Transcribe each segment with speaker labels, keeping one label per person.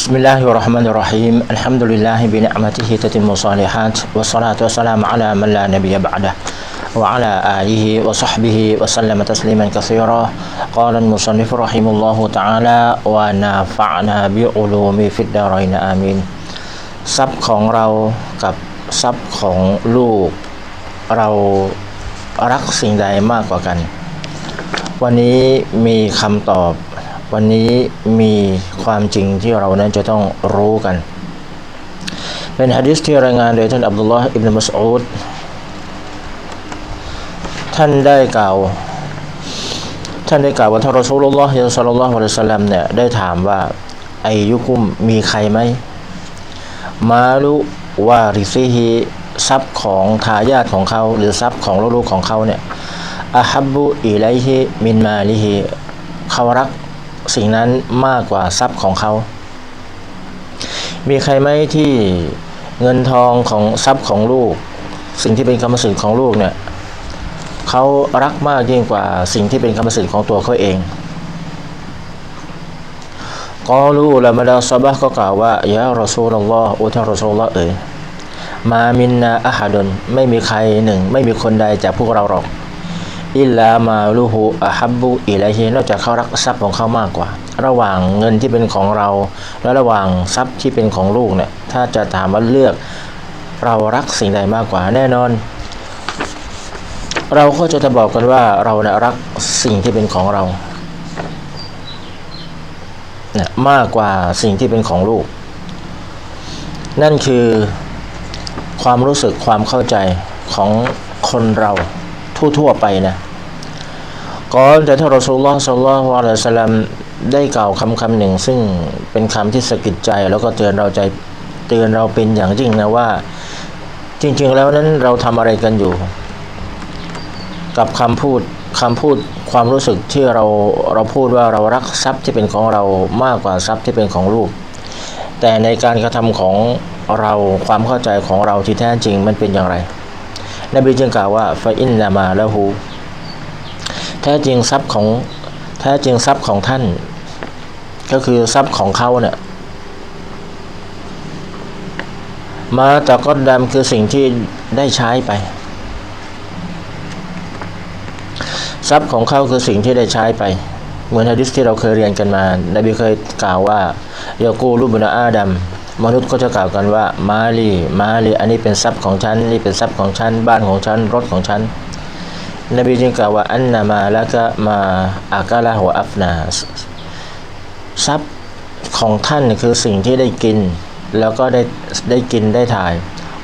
Speaker 1: بسم الله الرحمن الرحيم الحمد لله بنعمته تتم الصالحات والصلاة والسلام على من لا نبي بعده وعلى آله وصحبه وسلم تسليما كثيرا قال المصنف رحمه الله تعالى ونفعنا بعلوم في الدارين آمين ทรัพย์ของเรากับทรัพย์ของลูก เรารักสิ่งใดมากกว่ากัน วันนี้มีคำตอบ วันนี้มีความจริงที่เรานั้นจะต้องรู้กัน เป็นฮะดิษที่รายงานโดยท่านอับดุลลอฮ์อิบนุมัสอูดท่านได้กล่าว ท่านได้กล่าวว่าท่านรอซูลุลลอฮ์สัลลัลลอฮุอะลัยฮิสลลัมเนี่ยได้ถามว่าไอยุกุมมีใครไหม มาลุวาริซิฮีทรัพย์ของทายาทของเขา หรือทรัพย์ของลูกๆของเขาเนี่ยอาฮับบุอิไลฮิมินมาลิฮิเขารัก สิ่งนั้นมากกว่าทรัพย์ของเขา มีใครไหมที่เงินทองของทรัพย์ของลูก สิ่งที่เป็นกรรมสิทธิ์ของลูกเนี่ยเขารักมากยิ่งกว่าสิ่งที่เป็นกรรมสิทธิ์ของตัวเขาเองกอลูละมาดาซอบะก็กล่าวว่ายะรอซูลลอฮ์อ้ท่านรอซูลลอฮ์เอ๋ยมามินนาอะฮัดนไม่มีใครหนึ่ง ไม่มีคนใดจากพวกเราหรอก อิลามาลูฮูอะฮับบุอิลัยฮินอกจากเขารักทรัพย์ของเขามากกว่า ระหว่างเงินที่เป็นของเรา และระหว่างทรัพย์ที่เป็นของลูกเนี่ยถ้าจะถามว่าเลือกเรารักสิ่งใดมากกว่าแน่นอน เราก็จะบอกกันว่าเราเนี่ยรักสิ่งที่เป็นของเราเนี่ยมากกว่าสิ่งที่เป็นของลูก นั่นคือความรู้สึกความเข้าใจของคนเรา ทั่ว ๆ ไปนะก่อนแต่ท่านรอสูลลอฮ์สัลลัลลอฮุอะลัยฮิวะสัลลัมได้กล่าวคำคำหนึ่ง ซึ่งเป็นคำที่สะกิดใจ แล้วก็เตือนเราใจเตือนเราเป็นอย่างยิ่งนะว่า จริง ๆ แล้วนั้นเราทำอะไรกันอยู่ กับคำพูดคำพูดความรู้สึกที่เราเราพูดว่าเรารักทรัพย์ที่เป็นของเรามากกว่าทรัพย์ที่เป็นของลูก แต่ในการกระทำของเราความเข้าใจของเราที่แท้จริงมันเป็นอย่างไร นบีจึงกล่าวว่าฟาอินนามาละหูแท้จริงทรัพย์ของแท้จริงทรัพย์ของท่าน ก็คือทรัพย์ของเขาเนี่ยมาตะก้อนดำคือสิ่งที่ได้ใช้ไป ทรัพย์ของเขาคือสิ่งที่ได้ใช้ไป เหมือนฮะดิษที่เราเคยเรียนกันมานบีเคยกล่าวว่ายากูรุบุนอาดัม มนุษย์ก็จะกล่าวกันว่า มาลีมาลีอันนี้เป็นทรัพย์ของฉันนี่เป็นทรัพย์ของฉัน บ้านของฉัน รถของฉัน นบีจึงกล่าวว่าอันนามาแล้วก็มาอากาลาหัวอัฟนาทรัพย์ของท่านคือสิ่งที่ได้กิน แล้วก็ได้ได้กินได้ถ่าย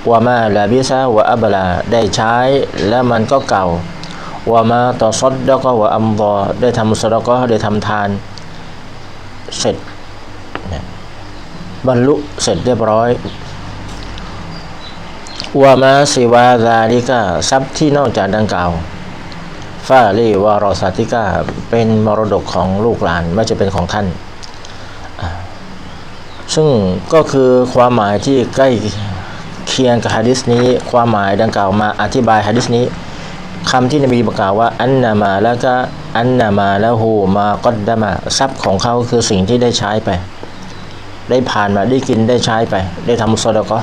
Speaker 1: วามาลาบิซาวะอับลาได้ใช้แล้วมันก็เก่าวามาต่อซดแล้วก็วะอัมบอได้ทำสดก็ได้ทำทาน เสร็จ บรรลุเสร็จเรียบร้อยวามาสิวาซาลิกาทรัพย์ที่นอกจากดังกล่าวฟาลีวารอสาติกาเป็นมรดกของลูกหลานไม่จะเป็นของท่าน ซึ่งก็คือความหมายที่ใกล้เคียงกับฮะดิษนี้ ความหมายดังกล่าวมาอธิบายฮะดิษนี้คำที่นบีบอกล่าวว่า อันนามาแล้วก็อันนามาแล้วหูมาก็ดามาทรัพย์ของเขาคือสิ่งที่ได้ใช้ไป ได้ผ่านมาได้กินได้ใช้ไป ได้ทำสดก็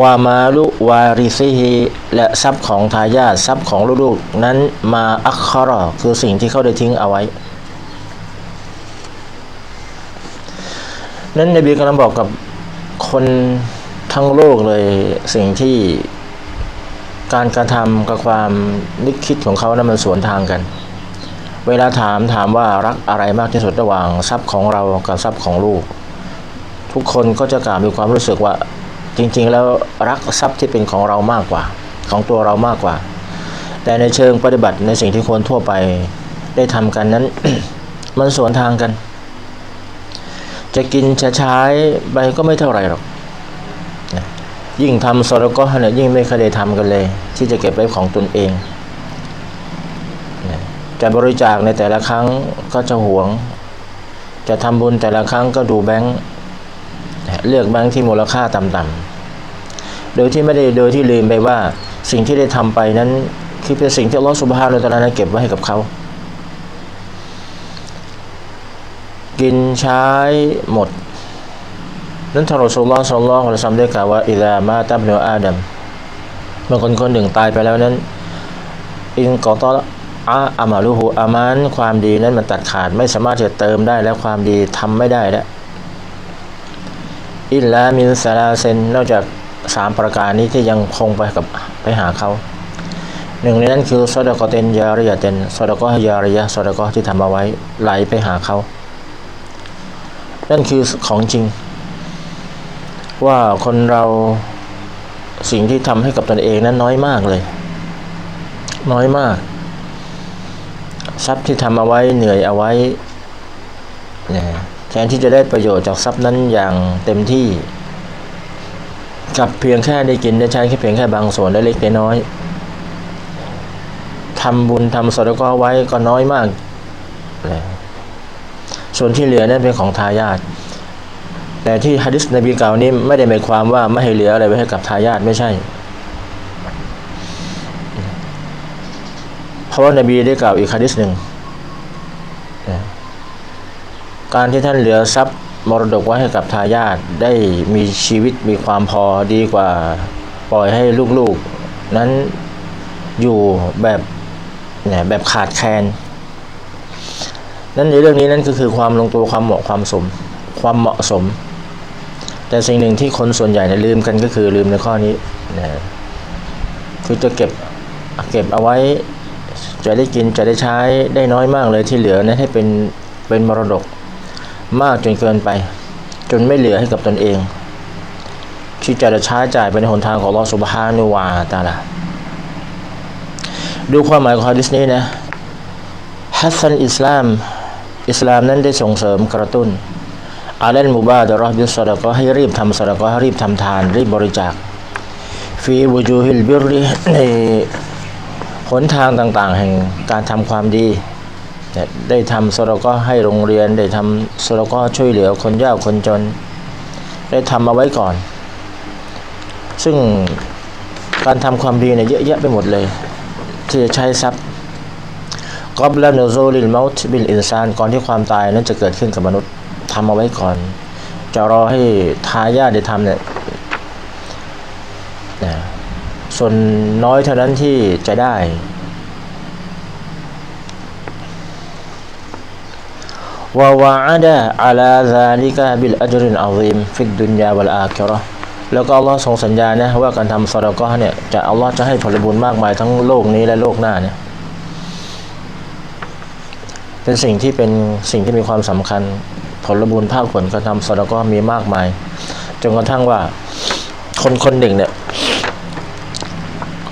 Speaker 1: วามาลุวาริซิฮีและทรัพย์ของทายาททรัพย์ของลูกๆนั้นมาอัคคารอคือสิ่งที่เขาได้ทิ้งเอาไว้ นั้นนบีกำลังบอกกับคนทั้งโลกเลยสิ่งที่การกระทำกับความนึกคิดของเขานะั้นมันสวนทางกัน เวลาถามถามว่ารักอะไรมากที่สุดระหว่างทรัพย์ของเรากับทรัพย์ของลูก ทุกคนก็จะกล่าวมีความรู้สึกว่าจริง ๆ แล้วรักทรัพย์ที่เป็นของเรามากกว่า ของตัวเรามากกว่า แต่ในเชิงปฏิบัติในสิ่งที่คนทั่วไปได้ทำกันนั้น มันสวนทางกัน จะกินจะใช้ไปก็ไม่เท่าไหร่หรอกยิ่งทำสรก็เนี่ยยิ่งไม่เคยได้ทำกันเลย ที่จะเก็บไว้ของตนเองจะบริจาคในแต่ละครั้งก็จะหวง จะทำบุญแต่ละครั้งก็ดูแบงค์ เลือกแบงค์ที่มูลค่าต่ำๆ โดยที่ไม่ได้โดยที่ลืมไปว่าสิ่งที่ได้ทำไปนั้นคือเป็นสิ่งที่ลอสุภาพในตอนนั้นเก็บไว้ให้กับเขา กินใช้หมด นั้นทารอสุลลอฮ์สัลลอฮุอะลัยฮิวะซัลลัมได้กล่าวว่าอิดามาตับเนอาดัมเมื่อคนคนหนึ่งตายไปแล้วนั้นอินกอตออาอามาลูฮูอามันความดีนั้นมันตัดขาดไม่สามารถจะเติมได้แล้วความดีทำไม่ได้แล้ว อิลลามินซาลาเซนนอกจากสามประการนี้ที่ยังคงไปกับไปหาเขาหนึ่งในนั้นคือซอดกอเตนยาริยาเตนซอดกอยาริยะซอดกอที่ทำเอาไว้ไหลไปหาเขานั่นคือของจริง ว่าคนเราสิ่งที่ทำให้กับตนเองนั้นน้อยมากเลย น้อยมาก ทรัพย์ที่ทำเอาไว้เหนื่อยเอาไว้เนะ แทนที่จะได้ประโยชน์จากทรัพย์นั้นอย่างเต็มที่กับเพียงแค่ได้กินได้ใช้แค่เพียงแค่บางส่วนได้เล็กๆน้อยทำบุญทำสดก็ไว้ก็น้อยมากนะส่วนที่เหลือนั้นเป็นของทายาทแต่ที่ฮะดิษนบีเก่านี้ไม่ได้หมายความว่าไม่ให้เหลืออะไรไว้ให้กับทายาทไม่ใช่ เพราะว่านบีได้กล่าวอีกฮะดิษหนึ่งนะ การที่ท่านเหลือทรัพย์มรดกไว้ให้กับทายาทได้มีชีวิตมีความพอดีกว่าปล่อยให้ลูกๆ นั้นอยู่แบบเนี่ยแบบขาดแคลนนั้นในเรื่องนี้นั่นก็คือความลงตัวความเหมาะความสมความเหมาะสม แต่สิ่งหนึ่งที่คนส่วนใหญ่เนี่ยลืมกันก็คือลืมในข้อนี้นะคือจะเก็บเก็บเอาไว้จะได้กินจะได้ใช้ได้น้อยมากเลยที่เหลือนะให้เป็นเป็นมรดก มากจนเกินไป จนไม่เหลือให้กับตนเอง ที่จะใช้จ่ายไปในหนทางของลอสุบฮานุวาตาลาดูความหมายของฮะดิษนี้นะฮัสซันอิสลาม อิสลามนั้นได้ส่งเสริมกระตุ้นอาเลนมุบาดรอบิสซะดะกอให้รีบทำสะดะกอให้รีบทำทาน รีบบริจาคฟีวูจูฮิลบิริในหนทางต่างๆ แห่งการทำความดี ได้ทำสระก็ให้โรงเรียนได้ทำสระก็ช่วยเหลือคนยากคนจน ได้ทำเอาไว้ก่อน ซึ่งการทำความดีเนี่ยเยอะแยะไปหมดเลย ที่จะใช้ทรัพย์กอบและเนโซลิลมาตบิลอินซานก่อนที่ความตายนั้นจะเกิดขึ้นกับมนุษย์ทำเอาไว้ก่อน จะรอให้ทายาทได้ทำเนี่ยนะส่วนน้อยเท่านั้นที่จะได้ ووعد على ذلك بالأجر العظيم في الدنيا والآخرة แล้วก็อัลลอฮ์ทรงสัญญานะว่าการทำสระก็เนี่ยจะอัลลอฮ์จะให้ผลบุญมากมายทั้งโลกนี้และโลกหน้าเนี่ยเป็นสิ่งที่เป็นสิ่งที่มีความสำคัญ ผลบุญภาคผลการทำสระก็มีมากมายจนกระทั่งว่าคนคนหนึ่งเนี่ย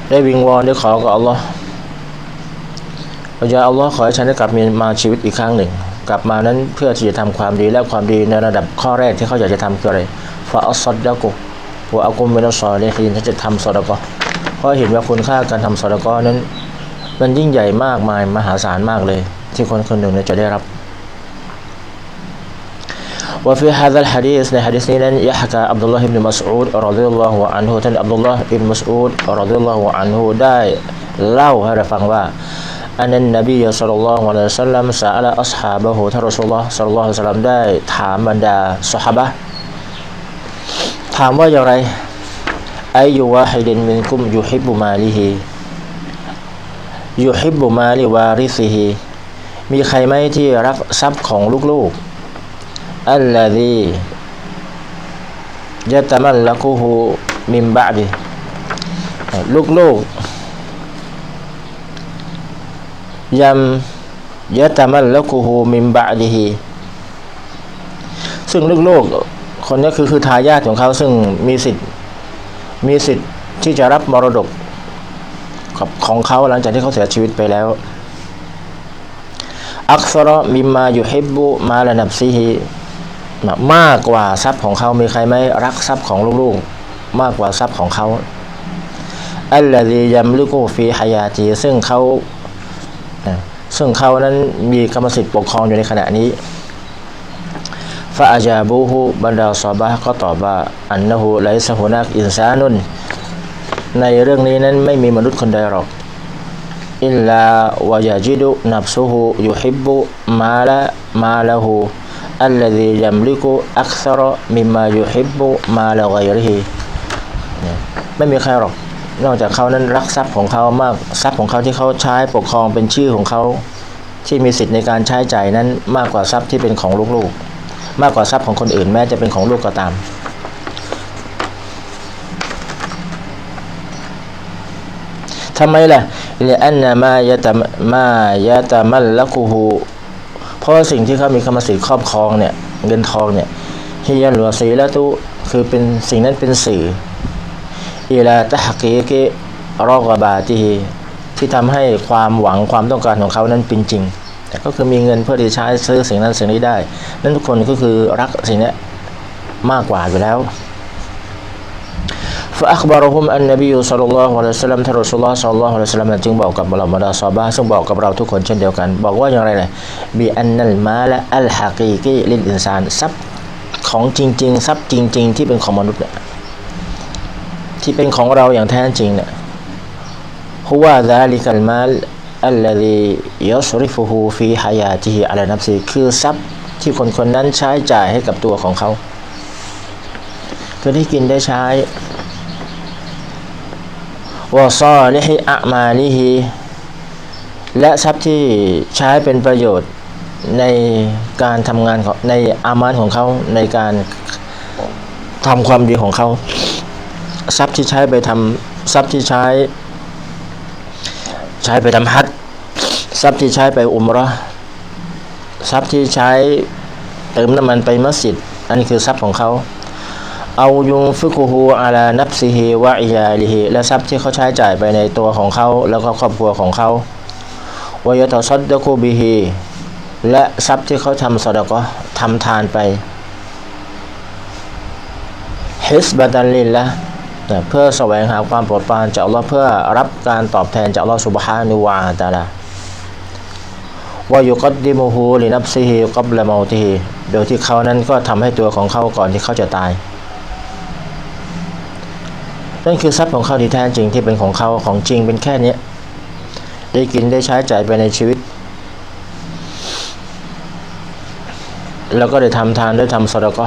Speaker 1: ได้วิงวอนได้ขอกับอัลลอฮ์อย่าอัลลอฮ์ขอให้ฉันได้กลับมีมาชีวิตอีกครั้งหนึ่ง กลับมานั้นเพื่อที่จะทำความดีและความดีในระดับข้อแรกที่เขาอยากจะทำคืออะไรฟาอัสซัดดะกุวะอากุมเมนัสซอลิฮีนที่จะทำสอดกอเพราะเห็นว่าคุณค่าการทำสอดกอนั้น มันยิ่งใหญ่มากมายมหาศาลมากเลย ที่คนคนหนึ่งจะได้รับ وفي هذا الحديث ใน حديث นี้นั้น يحكى عبد الله بن مسعود رضي الله عنه ท่านอับดุลลอฮ์อิบนมัสอูดรดิยัลลอฮุอันฮุได้เล่าให้เราฟังว่า อันนั้นนบีสุลต่านละอัลลอฮฺสัลลัมสาละอัศฮาบะฮูท่านรอสูลลอฮ์สัลลัลลอฮุลัยฮิวะสัลลัมได้ถามบรรดาสหบะถามว่าอย่างไรอายุวาฮิดินมินกุมยุฮิบุมาลิฮียุฮิบุมาลิวาริซิฮีมีใครไหมที่รักทรัพย์ของลูกๆอัลลซียะตะมันละกุฮูมิมบะดิลูกๆ ยำยะตะมันละกุฮูมิมบะดิฮีซึ่งลูกๆคนนี้คือคือทายาทของเขาซึ่งมีสิทธิ์มีสิทธิ์ที่จะรับมรดกของเขาหลังจากที่เขาเสียชีวิตไปแล้วอักษรมิมมาอยู่ฮิบุมาละนับซีฮีมากกว่าทรัพย์ของเขา มีใครไหมรักทรัพย์ของลูกๆ มากกว่าทรัพย์ของเขาอัลลอฮียัมลุกูฟีฮายาจี ซึ่งเขา ซึ่งเขานั้นมีกรรมสิทธิ์ปกครองอยู่ในขณะนี้ฟาอาจาบูฮูบรรดาซอบะก็ตอบว่า อันนะฮูไลซะฮูนักอินซานุน ในเรื่องนี้นั้นไม่มีมนุษย์คนใดหรอก อิลลาวายาจิดุนับซูฮูยุฮิบุมาละมาละฮูอัลลซียัมลิกุอักษรมิมายุฮิบบุมาลาไกรฮีไม่มีใครหรอก นอกจากเขานั้นรักทรัพย์ของเขามากทรัพย์ของเขาที่เขาใช้ปกครองเป็นชื่อของเขาที่มีสิทธิ์ในการใช้จ่ายนั้นมากกว่าทรัพย์ที่เป็นของลูกๆ มากกว่าทรัพย์ของคนอื่นแม้จะเป็นของลูกก็ตาม ทำไมล่ะเลอันนามายะตะมายะตะมัลละกูฮูเพราะสิ่งที่เขามีกรรมสิทธิ์ครอบครองเนี่ยเงินทองเนี่ยฮิยันหลัวสีละตุคือเป็นสิ่งนั้นเป็นสื่อ อิลาตะฮักีกิรอกบาติฮีที่ทำให้ความหวังความต้องการของเขานั้นเป็นจริง แต่ก็คือมีเงินเพื่อที่ใช้ซื้อสิ่งนั้นสิ่งนี้ได้ นั่นทุกคนก็คือรักสิ่งนี้มากกว่าอยู่แล้ว فأخبرهم النبي صلى الله عليه وسلم ท่านรอสูลลอฮ์ صلى الله عليه وسلم จึงบอกกับเราบรรดาซอฮาบะห์ซึ่งบอกกับเราทุกคนเช่นเดียวกัน บอกว่าอย่างไรเลยบีอันนัลมาละอัลฮะกีกีลิลอินซานทรัพย์ของจริง ๆ ทรัพย์จริง ๆ ที่เป็นของมนุษย์เนี่ย ที่เป็นของเราอย่างแท้จริงเนี่ยฮุวาซาลิกัลมาลอัลลซียัสริฟุฮูฟีฮายาติฮิอะลนับซีคือทรัพย์ที่คนคนนั้นใช้จ่ายให้กับตัวของเขา คือได้กินได้ใช้วอซอลิฮิอะมาลิฮิและทรัพย์ที่ใช้เป็นประโยชน์ในการทำงานในอามานของเขาในการทำความดีของเขา ทรัพย์ที่ใช้ไปทำทรัพย์ที่ใช้ ใช้ไปทำฮัจทรัพย์ที่ใช้ไปอุมราะห์ทรัพย์ที่ใช้เติมน้ำมันไปมัสยิด อันนี้คือทรัพย์ของเขาเอายุงฟิกุฮูอาลานับซิฮีวะอิยาลิฮีและทรัพย์ที่เขาใช้จ่ายไปในตัวของเขา แล้วก็ครอบครัวของเขาวายตอซัดดะคูบิฮีและทรัพย์ที่เขาทำสดก็ทำทานไปฮิสบัตันลินละ เพื่อแสวงหาความโปรดปรานจากอัลลอฮ์เพื่อรับการตอบแทนจากอัลลอฮ์สุบฮานุวาตาลาว่ายุกดดิมูฮูลินับซิฮีกับละมาตีโดยที่เขานั้นก็ทำให้ตัวของเขาก่อนที่เขาจะตาย นั่นคือทรัพย์ของเขาที่แท้จริงที่เป็นของเขาของจริงเป็นแค่นี้ ได้กินได้ใช้จ่ายไปในชีวิต แล้วก็ได้ทำทานได้ทำสดก็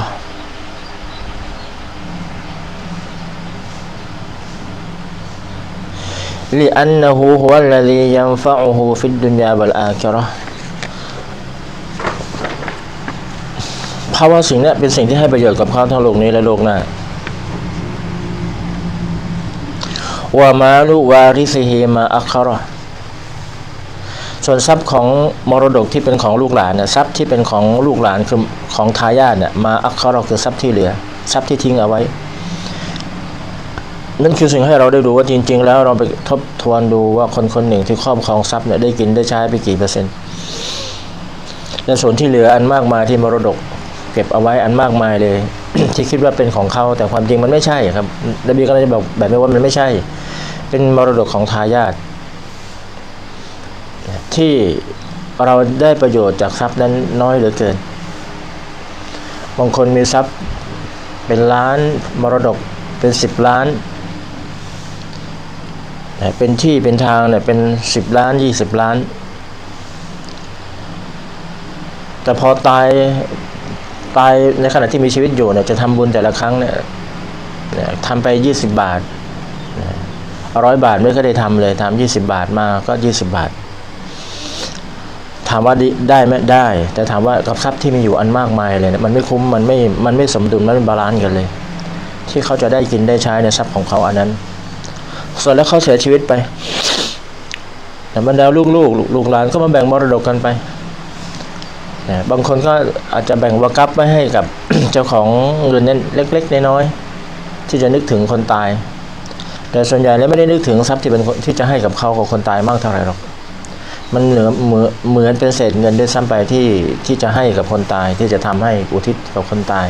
Speaker 1: ลิอันนหูฮุวัลลซียันฟะอูฮูฟิดดุนยาบัลอาคิเพราะว่าสิ่งนี้เป็นสิ่งที่ให้ประโยชน์กับเขาทั้งโลกนี้และโลกหน้าว่ามาลุวาริซิเฮมาอัครอส่วนทรัพย์ของมรดกที่เป็นของลูกหลานเนี่ยทรัพย์ที่เป็นของลูกหลานคือของทายาทเนี่ยมาอัครอคือทรัพย์ที่เหลือ ทรัพย์ที่ทิ้งเอาไว้ นั่นคือสิ่งให้เราได้ดูว่าจริง ๆ แล้วเราไปทบทวนดูว่าคนคนหนึ่งที่ครอบครองทรัพย์เนี่ยได้กินได้ใช้ไปกี่เปอร์เซ็นต์และส่วนที่เหลืออันมากมายที่มรดก เก็บเอาไว้อันมากมายเลย ที่คิดว่าเป็นของเขาแต่ความจริงมันไม่ใช่ครับนบีก็เลยจะบอกแบบนี้ว่ามันไม่ใช่ เป็นมรดกของทายาทที่เราได้ประโยชน์จากทรัพย์นั้นน้อยเหลือเกินบางคนมีทรัพย์เป็นล้านมรดกเป็นสิบล้าน เป็นที่เป็นทางเนี่ยเป็นสิบล้านยี่สิบล้าน แต่พอตายตายในขณะที่มีชีวิตอยู่เนี่ยจะทำบุญแต่ละครั้งเนี่ยทำไปยี่สิบบาทร้อยบาทไม่เคยได้ทำเลยทำยี่สิบาทมาก็ยี่สิบาท ถามว่าได้ไหมได้ แต่ถามว่ากับทรัพย์ที่มีอยู่อันมากมายเลยเนี่ยมันไม่คุ้มมันไม่มันไม่สมดุลมันไม่บาลานซ์กันเลย ที่เขาจะได้กินได้ใช้ในทรัพย์ของเขาอันนั้น ส่วนแล้วเขาเสียชีวิตไป แต่บรรดาลูกลูกลูกหลานก็มาแบ่งมรดกกันไปนะบางคนก็อาจจะแบ่งวากับไว้ให้กับเจ้าของเงินเล็กๆน้อยๆที่จะนึกถึงคนตาย แต่ส่วนใหญ่แล้วไม่ได้นึกถึงทรัพย์ที่เป็นที่จะให้กับเขากับคนตายมากเท่าไหร่หรอกมันเหนือเหมือนเหมือนเป็นเศษเงินด้วยซ้ำไปที่ที่จะให้กับคนตายที่จะทำให้อุทิศกับคนตาย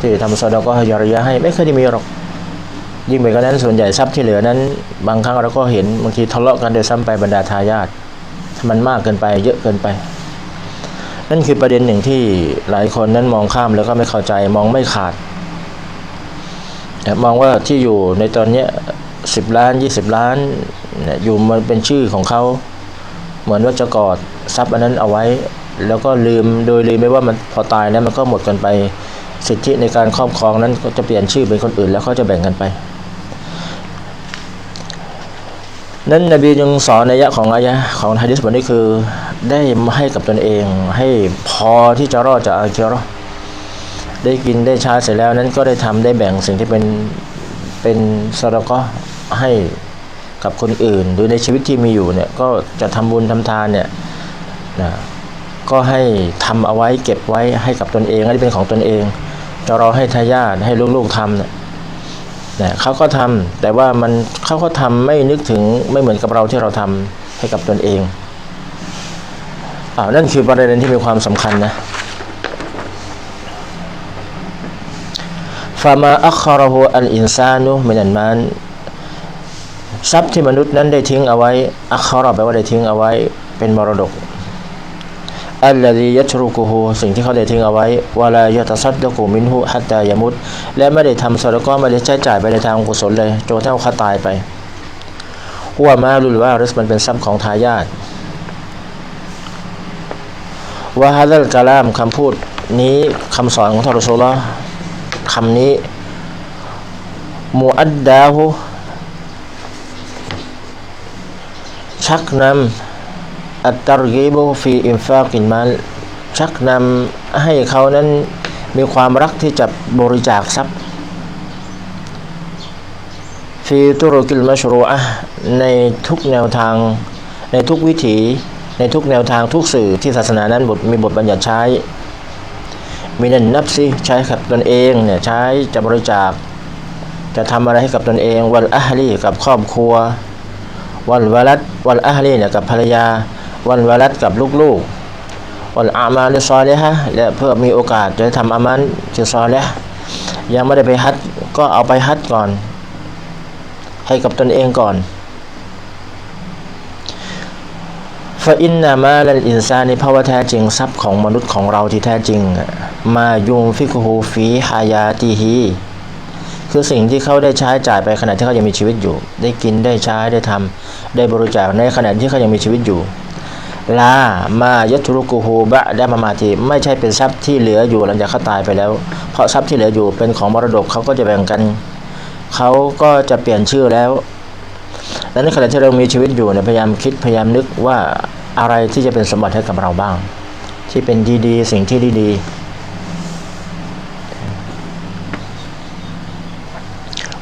Speaker 1: ที่ทำซอดก็ยารยะให้ไม่เคยได้มีหรอก ยิ่งไปกว่านั้นส่วนใหญ่ทรัพย์ที่เหลือนั้น บางครั้งเราก็เห็นบางทีทะเลาะกันโดยซ้ำไปบรรดาทายาทมันมากเกินไป เยอะเกินไป นั่นคือประเด็นหนึ่งที่หลายคนนั้นมองข้ามแล้วก็ไม่เข้าใจมองไม่ขาดมองว่าที่อยู่ในตอนนี้สิบล้านยี่สิบล้านอยู่มันเป็นชื่อของเขาเหมือนว่าจะกอดทรัพย์อันนั้นเอาไว้ แล้วก็ลืมโดยลืมไม่ว่ามันพอตายแล้วมันก็หมดกันไป สิทธิในการครอบครองนั้นก็จะเปลี่ยนชื่อเป็นคนอื่นแล้วเขาจะแบ่งกันไป นั้นนบีจึงสอนในยะของอายะของฮะดิษบทนี้คือได้ให้กับตนเอง ให้พอที่จะรอดจากอาคิเราะห์ได้กินได้ใช้เสร็จแล้วนั้นก็ได้ทำได้แบ่งสิ่งที่เป็นเป็นสระก็ให้กับคนอื่น โดยในชีวิตที่มีอยู่เนี่ยก็จะทำบุญทำทานเนี่ยนะก็ให้ทำเอาไว้เก็บไว้ให้กับตนเองอันนี้เป็นของตนเอง จะรอให้ทายาทให้ลูกๆทำเนี่ย นะเขาก็ทำแต่ว่ามันเขาก็ทำไม่นึกถึงไม่เหมือนกับเราที่เราทำให้กับตนเองอ่านั่นคือประเด็นที่มีความสำคัญนะฟามาอัคคาระฮูอัลอินซานุมินันมันทรัพย์ที่มนุษย์นั้นได้ทิ้งเอาไว้อัคคาระแปลว่าได้ทิ้งเอาไว้เป็นมรดก อัลลดียัตรุกุฮูสิ่งที่เขาได้ทิ้งเอาไว้วลายตัสัดดกุมินหูฮัตตายามุดและไม่ได้ทำสรก็ไม่ได้ใช้จ่ายไปในทางกุศลเลยจนกระทั่งเขาตายไปหัวมาลุลว่าริสมันเป็นทรัพย์ของทายาทวะฮะดัลกะลามคำพูดนี้คำสอนของทานรอซูลคำนี้มูอัดดาหูชักนำ อัตตรกีบุฟีอินฟากินมาชักนำให้เขานั้นมีความรักที่จะบริจาคทรัพย์ฟีตุรกิลมัชรูอะในทุกแนวทาง ในทุกวิถี ในทุกแนวทางทุกสื่อที่ศาสนานั้นบทมีบทบัญญัติใช้ มีนันนับซิใช้กับตนเองเนี่ยใช้จะบริจาค จะทำอะไรให้กับตนเองวัลอะฮลีกับครอบครัว วันวาลัดวันอาฮลีเนี่ยกับภรรยา วันวาลัดกับลูกๆวันอามาลซอเลยฮะและเพื่อมีโอกาสจะทำอามันที่ซอเลฮะยังไม่ได้ไปฮัดก็เอาไปฮัดก่อน ให้กับตนเองก่อนฟาอินนามาลันอินซานี่เพราว่าแท้จริงทรัพย์ของมนุษย์ของเราที่แท้จริง มายุงฟิกฮูฟีฮายาตีฮีคือสิ่งที่เขาได้ใช้จ่ายไปขณะที่เขายังมีชีวิตอยู่ ได้กินได้ใช้ได้ทำได้บริจาคในขณะที่เขายังมีชีวิตอยู่ ลามายัตุรุกูฮูบะได้มามาทีไม่ใช่เป็นทรัพย์ที่เหลืออยู่หลังจากเขาตายไปแล้ว เพราะทรัพย์ที่เหลืออยู่เป็นของมรดกเขาก็จะแบ่งกันเขาก็จะเปลี่ยนชื่อแล้วดังนั้นขณะที่เรามีชีวิตอยู่เนี่ยพยายามคิดพยายามนึกว่าอะไรที่จะเป็นสมบัติให้กับเราบ้าง ที่เป็นดีๆ สิ่งที่ดีๆ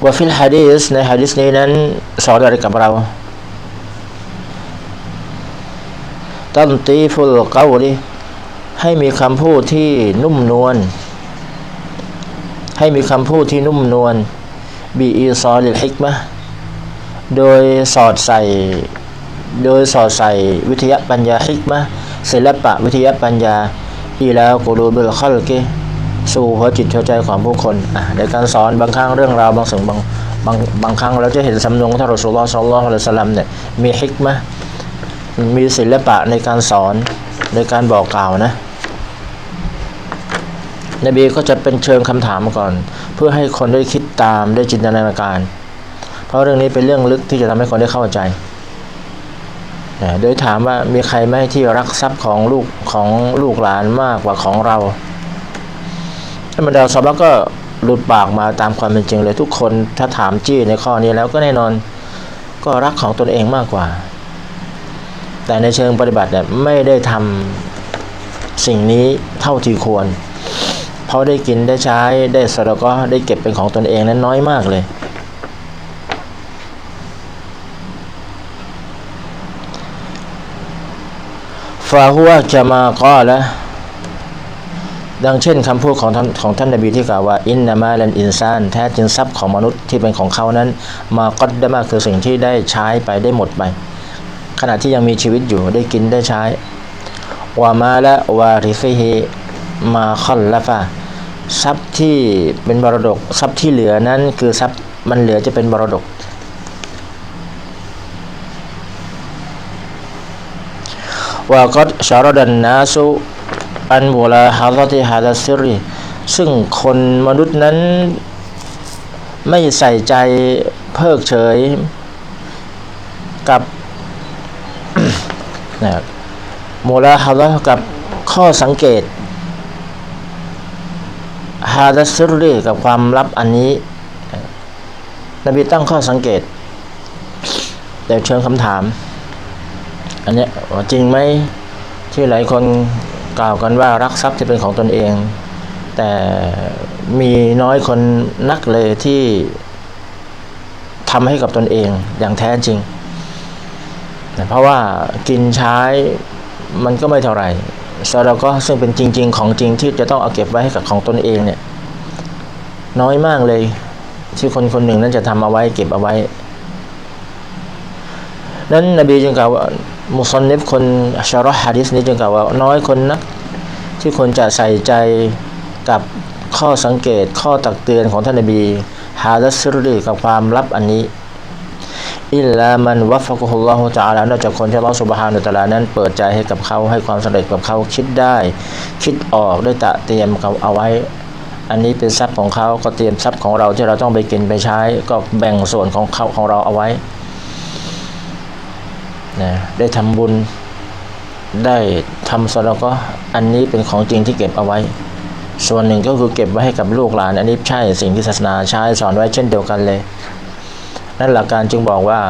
Speaker 1: ว่าฟิลฮะดีสในฮะดีสนี้นั้นสอนอะไรกับเรา ตันตีฟุลเกาลิให้มีคำพูดที่นุ่มนวลให้มีคำพูดที่นุ่มนวลบีอีซอลิฮิกมะโดยสอดใส่ โดยสอดใส่วิทยาปัญญาฮิกมะศิลปะวิทยาปัญญาอีแล้วกูรูบิลคอลเกสู่หัวจิตหัวใจของผู้คนอะในการสอนบางครั้งเรื่องราวบางสิ่งบางบางบางครั้งเราจะเห็นสำนวนของท่านรอสูลลอฮ์สัลลัลลอฮุอะลัยฮิสลลัมเนี่ยมีฮิกมะ มีศิลปะในการสอนในการบอกกล่าวนะนบีก็จะเป็นเชิงคำถามก่อน เพื่อให้คนได้คิดตามได้จินตนาการ เพราะเรื่องนี้เป็นเรื่องลึกที่จะทำให้คนได้เข้าใจนะโดยถามว่ามีใครไหมที่รักทรัพย์ของลูกของลูกหลานมากกว่าของเราท่านบรรดาสอบแล้วก็หลุดปากมาตามความเป็นจริงเลยทุกคนถ้าถามจี้ในข้อนี้แล้วก็แน่นอนก็รักของตนเองมากกว่า แต่ในเชิงปฏิบัติเนี่ยไม่ได้ทำสิ่งนี้เท่าที่ควร เพราะได้กินได้ใช้ได้สระก็ได้เก็บเป็นของตนเองนั้นน้อยมากเลย ฟาหัวจะมาก็แล้วดังเช่นคำพูดของท่านของท่านนบีที่กล่าวว่าอินนามาลันอินซานแท้จริงทรัพย์ของมนุษย์ที่เป็นของเขานั้น มาก็ได้มาคือสิ่งที่ได้ใช้ไปได้หมดไป ขณะที่ยังมีชีวิตอยู่ได้กินได้ใช้วามาและวาริฟิฮิมาคอลละฟาทรัพย์ที่เป็นมรดกทรัพย์ที่เหลือนั้นคือทรัพย์มันเหลือจะเป็นมรดก ว่าก็ชารดันนาสุอันโบลาฮาติฮาดัสซิริซึ่งคนมนุษย์นั้นไม่ใส่ใจเพิกเฉยกับ นะโมลาฮาลกับข้อสังเกตฮาดัสซิรีกับความลับอันนี้ นบีตั้งข้อสังเกต แต่เชิงคำถาม อันนี้จริงไหมที่หลายคนกล่าวกันว่ารักทรัพย์จะเป็นของตนเอง แต่มีน้อยคนนักเลยที่ทำให้กับตนเองอย่างแท้จริง เพราะว่ากินใช้มันก็ไม่เท่าไหร่ซาดาก็ซึ่งเป็นจริง ๆ ของจริงที่จะต้องเอาเก็บไว้ให้กับของตนเองเนี่ยน้อยมากเลยที่คนคนหนึ่งนั้นจะทำเอาไว้เก็บเอาไว้ นั้นนบีจึงกล่าวว่ามุสลิมคนอัชรอฮะดิษนี้จึงกล่าวว่าน้อยคนนัก ที่คนจะใส่ใจกับข้อสังเกตข้อตักเตือนของท่านนบีฮาดัสซิรีกับความลับอันนี้ อิลลามันวัฟกุฮุลลอฮุตะอาลานอกจากคนที่อัลลอฮฺสุบฮานุตะลานั้นเปิดใจให้กับเขาให้ความสำเร็จกับเขาคิดได้ คิดออกด้วยตะเตรียมเขาเอาไว้ อันนี้เป็นทรัพย์ของเขาก็เตรียมทรัพย์ของเราที่เราต้องไปกินไปใช้ ก็แบ่งส่วนของเขาของเราเอาไว้นะได้ทำบุญได้ทำสละก็อันนี้เป็นของจริงที่เก็บเอาไว้ ส่วนหนึ่งก็คือเก็บไว้ให้กับลูกหลาน อันนี้ใช่สิ่งที่ศาสนาใช้สอนไว้เช่นเดียวกันเลย นั่นหลักการจึงบอกว่า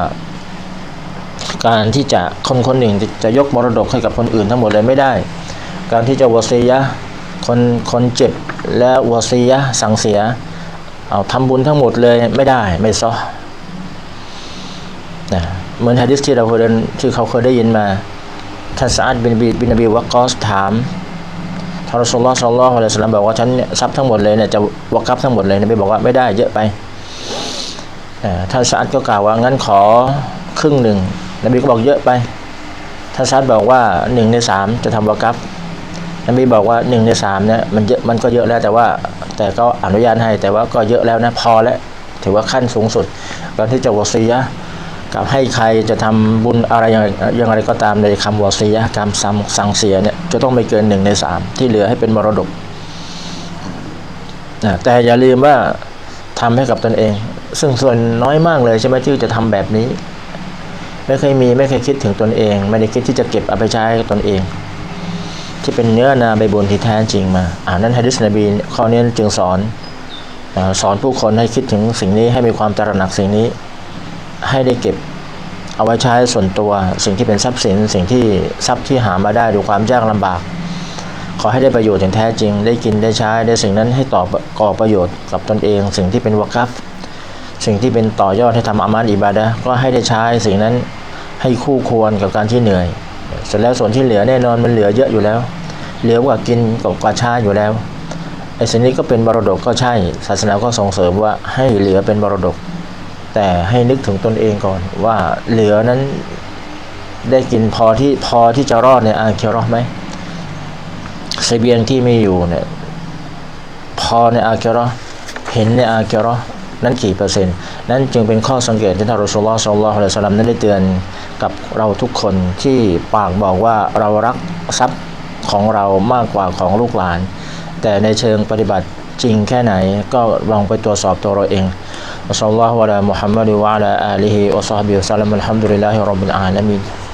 Speaker 1: การที่จะคนคนหนึ่งจะยกมรดกให้กับคนอื่นทั้งหมดเลยไม่ได้ การที่จะวสียะคนคนเจ็บและวสียะสั่งเสียเอาทำบุญทั้งหมดเลยไม่ได้ไม่ซอนะเหมือนฮะดิษที่เราเคยได้ที่เขาเคยได้ยินมาท่านสะอาดบินบีบินนบีวักอสถามทารสุลลอฮ์สัลลัลลอฮุอะลัยฮิวะสัลลัมบอกว่าฉันเนี่ยทรัพย์ทั้งหมดเลยเนี่ยจะวักกับทั้งหมดเลยนบีบอกว่าไม่ได้เยอะไป ท่านซาดก็กล่าวว่างั้นขอครึ่งหนึ่งนบีก็บอกเยอะไปท่านซาดบอกว่าหนึ่งในสามจะทำวากัฟนบีบอกว่าหนึ่งในสามเนี่ยมันเยอะมันก็เยอะแล้วแต่ว่าแต่ก็อนุญาตให้แต่ว่าก็เยอะแล้วนะพอแล้วถือว่าขั้นสูงสุดก่อนที่จะวสียะกับให้ใครจะทำบุญอะไรอย่างอย่างไรก็ตามในคำวสียะการสั่งสั่งเสียเนี่ยจะต้องไม่เกินหนึ่งในสามที่เหลือให้เป็นมรดกแต่อย่าลืมว่าทำให้กับตนเอง ซึ่งส่วนน้อยมากเลยใช่ไหมที่จะทำแบบนี้ ไม่เคยมีไม่เคยคิดถึงตนเอง ไม่ได้คิดที่จะเก็บเอาไปใช้ตนเอง ที่เป็นเนื้อนาใบบุญที่แท้จริงมาอ่านั้นฮะดิษนบีข้อนี้จึงสอนสอนผู้คนให้คิดถึงสิ่งนี้ให้มีความตระหนักสิ่งนี้ ให้ได้เก็บเอาไว้ใช้ส่วนตัวสิ่งที่เป็นทรัพย์สิน สิ่งที่ทรัพย์ที่หามาได้ด้วยความยากลำบาก ขอให้ได้ประโยชน์อย่างแท้จริง ได้กินได้ใช้ได้สิ่งนั้นให้ต่อก่อประโยชน์กับตนเอง สิ่งที่เป็นวากัฟ สิ่งที่เป็นต่อยอดให้ทำอามัลอิบาดะก็ให้ได้ใช้สิ่งนั้นให้คู่ควรกับการที่เหนื่อย เสร็จแล้วส่วนที่เหลือแน่นอนมันเหลือเยอะอยู่แล้ว เหลือกว่ากินกับกว่าใช้อยู่แล้วไอ้สิ่งนี้ก็เป็นมรดกก็ใช่ ศาสนาก็ส่งเสริมว่าให้เหลือเป็นมรดก แต่ให้นึกถึงตนเองก่อนว่าเหลือนั้นได้กินพอที่พอที่จะรอดในอาเคโรอไหมเสบียงที่มีอยู่เนี่ยพอในอาเคโรอเห็นในอาเคโรอ นั้นกี่เปอร์เซ็นต์ นั่นจึงเป็นข้อสังเกตที่ท่านรอสุลลอฮ์สัลลัลลอฮุอะลัยฮิวะสัลลัมนั้นได้เตือนกับเราทุกคนที่ปากบอกว่าเรารักทรัพย์ของเรามากกว่าของลูกหลาน แต่ในเชิงปฏิบัติจริงแค่ไหนก็ลองไปตรวจสอบตัวเราเองอัสลลอฮฺวะลามุฮัมมัดวะลาอาลีฮิวะซอฮบิวะสัลลัมอัลฮัมดุลิลลาฮิร็อบบิลอาลามีน